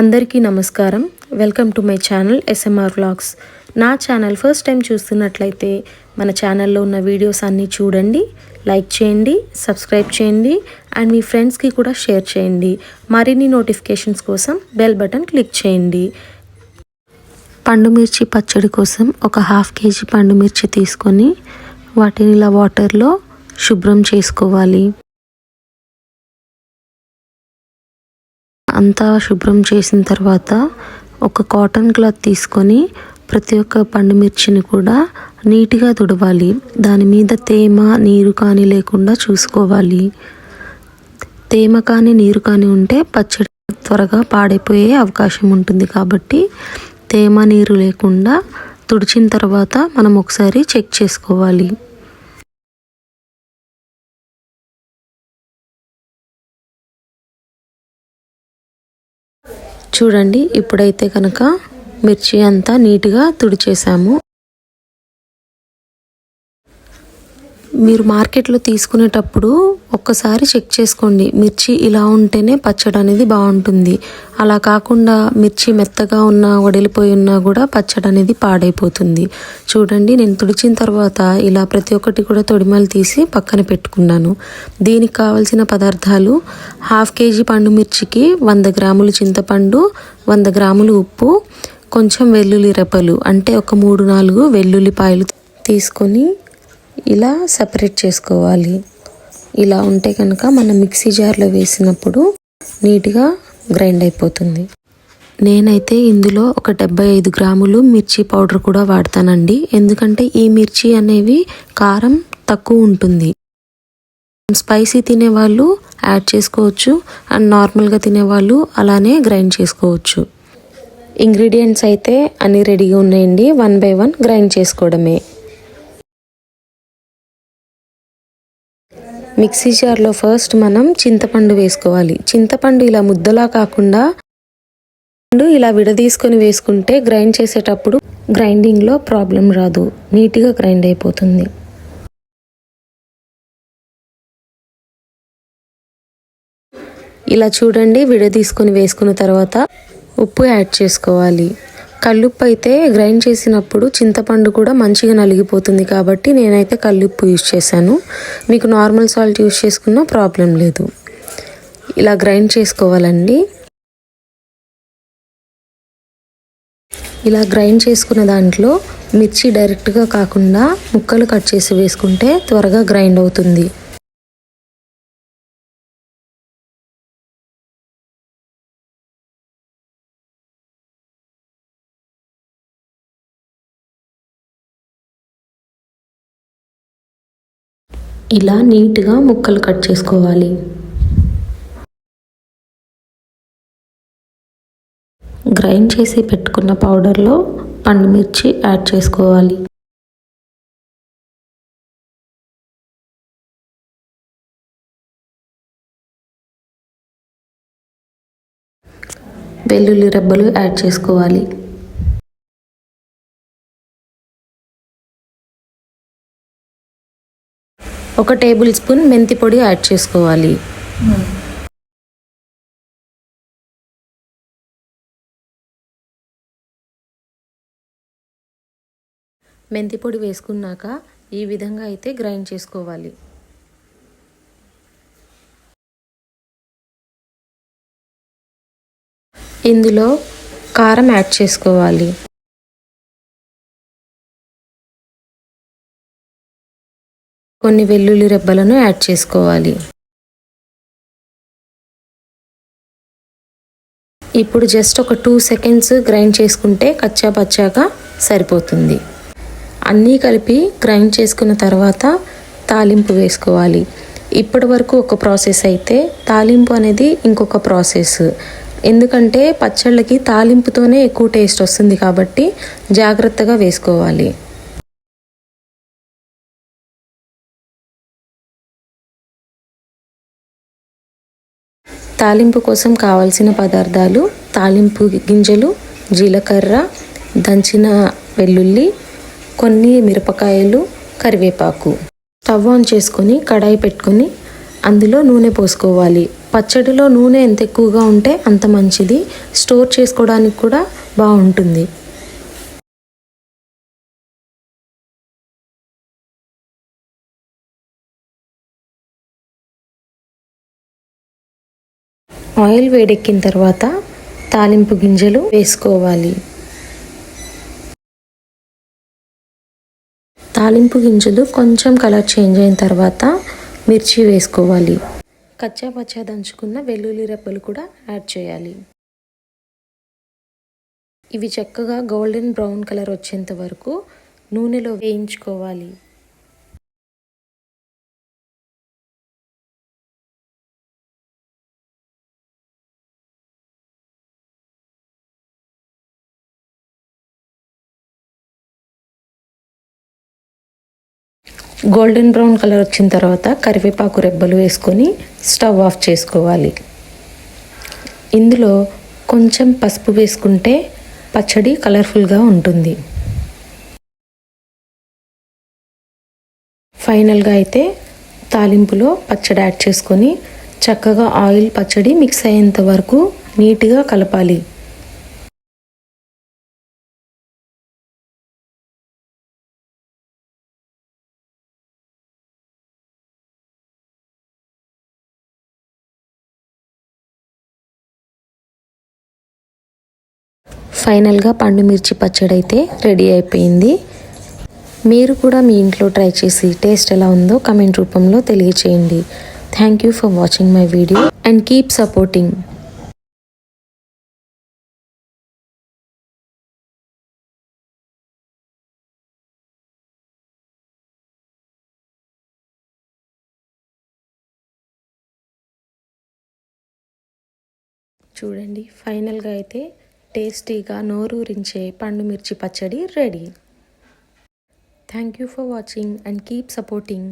అందరికీ నమస్కారం. Welcome to my channel SMR vlogs నా ఛానల్ ఫస్ట్ టైం చూస్తున్నట్లయితే మన ఛానల్లో ఉన్న వీడియోస్ అన్నీ చూడండి లైక్ చేయండి సబ్స్క్రైబ్ చేయండి అండ్ మీ ఫ్రెండ్స్కి కూడా షేర్ చేయండి. మరిన్ని నోటిఫికేషన్స్ కోసం బెల్ బటన్ క్లిక్ చేయండి. పండుమిర్చి పచ్చడి కోసం ఒక హాఫ్ కేజీ పండుమిర్చి తీసుకొని వాటిని ఇలా వాటర్లో శుభ్రం చేసుకోవాలి. అంతా శుభ్రం చేసిన తర్వాత ఒక కాటన్ క్లాత్ తీసుకొని ప్రతి ఒక్క పండు మిర్చిని కూడా నీట్గా తుడవాలి. దాని మీద తేమ నీరు కానీ లేకుండా చూసుకోవాలి. తేమ కానీ నీరు కానీ ఉంటే పచ్చడి త్వరగా పాడైపోయే అవకాశం ఉంటుంది కాబట్టి తేమ నీరు లేకుండా తుడిచిన తర్వాత మనం ఒకసారి చెక్ చేసుకోవాలి. చూడండి. ఇప్పుడైతే కనుక మిర్చి అంతా నీట్గా తుడిచేసాము. మీరు మార్కెట్లో తీసుకునేటప్పుడు ఒక్కసారి చెక్ చేసుకోండి. మిర్చి ఇలా ఉంటేనే పచ్చడి అనేది బాగుంటుంది. అలా కాకుండా మిర్చి మెత్తగా ఉన్నా వడిలిపోయి ఉన్నా కూడా పచ్చడి అనేది పాడైపోతుంది. చూడండి నేను తుడిచిన తర్వాత ఇలా ప్రతి ఒక్కటి కూడా తొడిమలు తీసి పక్కన పెట్టుకున్నాను. దీనికి కావలసిన పదార్థాలు హాఫ్ కేజీ పండు మిర్చికి వంద గ్రాములు చింతపండు వంద గ్రాములు ఉప్పు కొంచెం వెల్లుల్లి రెప్పలు అంటే ఒక మూడు నాలుగు వెల్లుల్లిపాయలు తీసుకొని ఇలా సపరేట్ చేసుకోవాలి. ఇలా ఉంటే కనుక మనం మిక్సీ జార్లో వేసినప్పుడు నీట్గా గ్రైండ్ అయిపోతుంది. నేనైతే ఇందులో ఒక డెబ్బై ఐదు గ్రాములు మిర్చి పౌడర్ కూడా వాడతానండి. ఎందుకంటే ఈ మిర్చి అనేవి కారం తక్కువ ఉంటుంది. స్పైసీ తినేవాళ్ళు యాడ్ చేసుకోవచ్చు. అండ్ నార్మల్గా తినేవాళ్ళు అలానే గ్రైండ్ చేసుకోవచ్చు. ఇంగ్రీడియంట్స్ అయితే అన్నీ రెడీగా ఉన్నాయండి. వన్ బై వన్ గ్రైండ్ చేసుకోవడమే. మిక్సీ జార్లో ఫస్ట్ మనం చింతపండు వేసుకోవాలి. చింతపండు ఇలా ముద్దలా కాకుండా ఇలా విడదీసుకొని వేసుకుంటే గ్రైండ్ చేసేటప్పుడు గ్రైండింగ్లో ప్రాబ్లం రాదు. నీట్గా గ్రైండ్ అయిపోతుంది. ఇలా చూడండి విడదీసుకొని వేసుకున్న తర్వాత ఉప్పు యాడ్ చేసుకోవాలి. కల్లుప్పు అయితే గ్రైండ్ చేసినప్పుడు చింతపండు కూడా మంచిగా నలిగిపోతుంది కాబట్టి నేనైతే కల్లుప్పు యూజ్ చేశాను. మీకు నార్మల్ సాల్ట్ యూజ్ చేసుకున్నా ప్రాబ్లం లేదు. ఇలా గ్రైండ్ చేసుకోవాలండి. ఇలా గ్రైండ్ చేసుకున్న దాంట్లో మిర్చి డైరెక్ట్గా కాకుండా ముక్కలు కట్ చేసి వేసుకుంటే త్వరగా గ్రైండ్ అవుతుంది. ఇలా నీట్గా ముక్కలు కట్ చేసుకోవాలి. గ్రైండ్ చేసి పెట్టుకున్న పౌడర్లో పండుమిర్చి యాడ్ చేసుకోవాలి. వెల్లుల్లి రెబ్బలు యాడ్ చేసుకోవాలి. ఒక టేబుల్ స్పూన్ మెంతి పొడి యాడ్ చేసుకోవాలి. మెంతి పొడి వేసుకున్నాక ఈ విధంగా అయితే గ్రైండ్ చేసుకోవాలి. ఇందులో కారం యాడ్ చేసుకోవాలి. కొన్ని వెల్లుల్లి రెబ్బలను యాడ్ చేసుకోవాలి. ఇప్పుడు జస్ట్ ఒక టూ సెకండ్స్ గ్రైండ్ చేసుకుంటే కచ్చా పచ్చాగా సరిపోతుంది. అన్నీ కలిపి గ్రైండ్ చేసుకున్న తర్వాత తాలింపు వేసుకోవాలి. ఇప్పటి వరకు ఒక ప్రాసెస్ అయితే తాలింపు అనేది ఇంకొక ప్రాసెస్. ఎందుకంటే పచ్చళ్ళకి తాలింపుతోనే ఎక్కువ టేస్ట్ వస్తుంది కాబట్టి జాగ్రత్తగా వేసుకోవాలి. తాలింపు కోసం కావలసిన పదార్థాలు తాలింపు గింజలు జీలకర్ర దంచిన వెల్లుల్లి కొన్ని మిరపకాయలు కరివేపాకు. స్టవ్ ఆన్ చేసుకొని కడాయి పెట్టుకొని అందులో నూనె పోసుకోవాలి. పచ్చడిలో నూనె ఎంత ఎక్కువగా ఉంటే అంత మంచిది. స్టోర్ చేసుకోవడానికి కూడా బాగుంటుంది. ఆయిల్ వేడెక్కిన తర్వాత తాలింపు గింజలు వేసుకోవాలి. తాలింపు గింజలు కొంచెం కలర్ చేంజ్ అయిన తర్వాత మిర్చి వేసుకోవాలి. కచ్చా పచ్చా దంచుకున్న వెల్లుల్లి రెప్పలు కూడా యాడ్ చేయాలి. ఇవి చక్కగా గోల్డెన్ బ్రౌన్ కలర్ వచ్చేంత వరకు నూనెలో వేయించుకోవాలి. గోల్డెన్ బ్రౌన్ కలర్ వచ్చిన తర్వాత కరివేపాకు రెబ్బలు వేసుకొని స్టవ్ ఆఫ్ చేసుకోవాలి. ఇందులో కొంచెం పసుపు వేసుకుంటే పచ్చడి కలర్ఫుల్గా ఉంటుంది. ఫైనల్గా అయితే తాలింపులో పచ్చడి యాడ్ చేసుకొని చక్కగా ఆయిల్ పచ్చడి మిక్స్ అయ్యేంత వరకు నీట్గా కలపాలి. ఫైనల్గా పండు మిర్చి పచ్చడి అయితే రెడీ అయిపోయింది. మీరు కూడా మీ ఇంట్లో ట్రై చేసి టేస్ట్ ఎలా ఉందో కమెంట్ రూపంలో తెలియచేయండి. Thank you for watching my video and keep supporting చూడండి ఫైనల్గా అయితే టేస్టీగా నోరూరించే పండు మిర్చి పచ్చడి ready. Thank you for watching and keep supporting